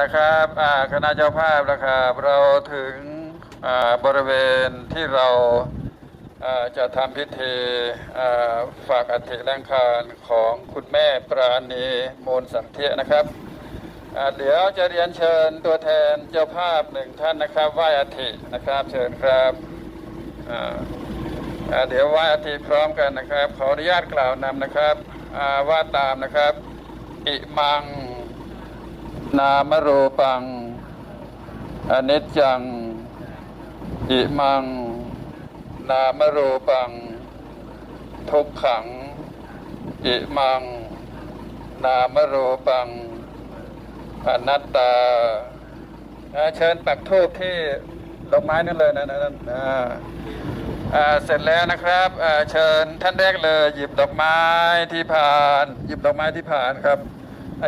นะครับคณะเจ้าภาพนะครับเราถึงบริเวณที่เราจะทำพิธีฝากอัฐิแรงคารของคุณแม่ปราณีมูลสันเทียนะครับเดี๋ยวจะเรียนเชิญตัวแทนเจ้าภาพหนึ่งท่านนะครับไหว้อัฐินะครับเชิญครับเดี๋ยวไหว้อัฐิพร้อมกันนะครับ ขออนุญาตกล่าวนำนะครับว่าตามนะครับอิมัง นามรูปัง อนิจจัง อิมัง นามรูปัง ทุกขัง อิมัง นามรูปัง อนัตตาเชิญปักทูบที่ดอกไม้นั่นเลยนะนั่นอ่าอ่าเสร็จแล้วนะครับเชิญท่านแรกเลย หยิบดอกไม้ที่ผ่าน หยิบดอกไม้ที่ผ่านครับ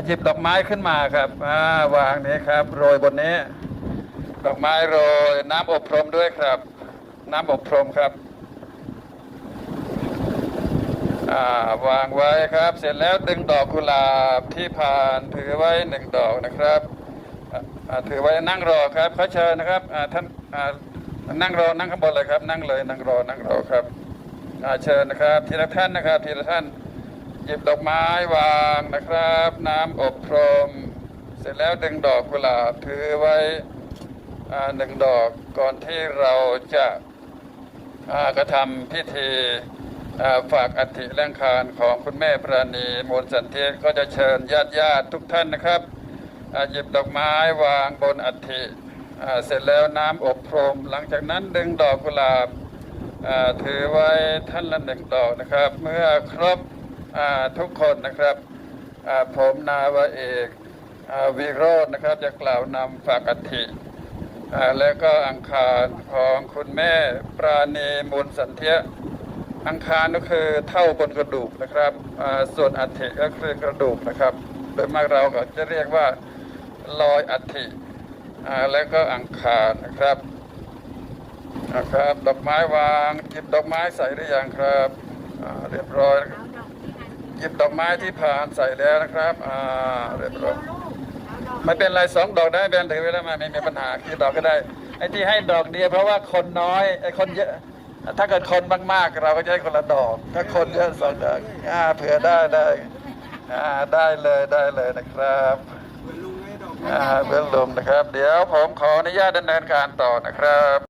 หยิบดอกไม้ขึ้นมาครับาวางนี้ครับ โรยบนนี้ ดอกไม้โรย น้ำอบพรมด้วยครับ น้ำอบพรมครับาวางไว้ครับ เสร็จแล้วดึงดอกกุหลาบที่ผ่านถือไว้หนึ่งดอกนะครับถือไว้นั่งรอครับเขาเชิญนะครับท่านนั่งรอนั่งข้างบนเลยครับ นั่งเลยนั่งรอนั่งรอครับเชิญนะครับ ทีละท่านนะครับ ทีละท่าน ยิบดอกไม้วางนะครับ น้ำอบพรม เสร็จแล้วดึงดอกกุหลาบถือไว้หนึ่งดอกก่อนที่เราจะกระทำพิธีฝากอัฐิแรงคารของคุณแม่ปราณีมูลสันเทียก็จะเชิญญาติญาติทุกท่านนะครับหยิบดอกไม้วางบนอัฐิเสร็จแล้วน้ำอบพรม หลังจากนั้นดึงดอกกุหลาบถือไว้ท่านละหนึ่งดอกนะครับ เมื่อครบ ทุกคนนะครับผมนาวาเอกอวิโรจน์นะครับจะกล่าวนำฝากอัฐิอแล้วก็อังคารของคุณแม่ปราณีมูลสันเทียอังคารก็คือเท่าบนกระดูกนะครับส่วนอัฐิก็คือกระดูกนะครับ โดยมากเราก็จะเรียกว่าลอยอัฐิแล้วก็อังคารนะครับนะครับ ดอกไม้วางหยิบดอกไม้ใส่หรือยังครับเรียบร้อย หยิบดอกไม้ที่ผ่านใส่แล้วนะครับอ่าเรียบร้อยไม่เป็นไรสองดอกได้แบนถือไว้แล้วมาไม่มีปัญหากี่ดอกก็ได้ไอ้ที่ให้ดอกเดียวเพราะว่าคนน้อยไอ้คนเยอะถ้าเกิดคนมากๆ เราก็จะให้คนละดอก ถ้าคนเยอะสองดอกอ่าเผื่อได้ได้อ่าได้เลยได้เลยนะครับอ่าเบื้องลมนะครับ เดี๋ยวผมขออนุญาตดำเนินการต่อนะครับ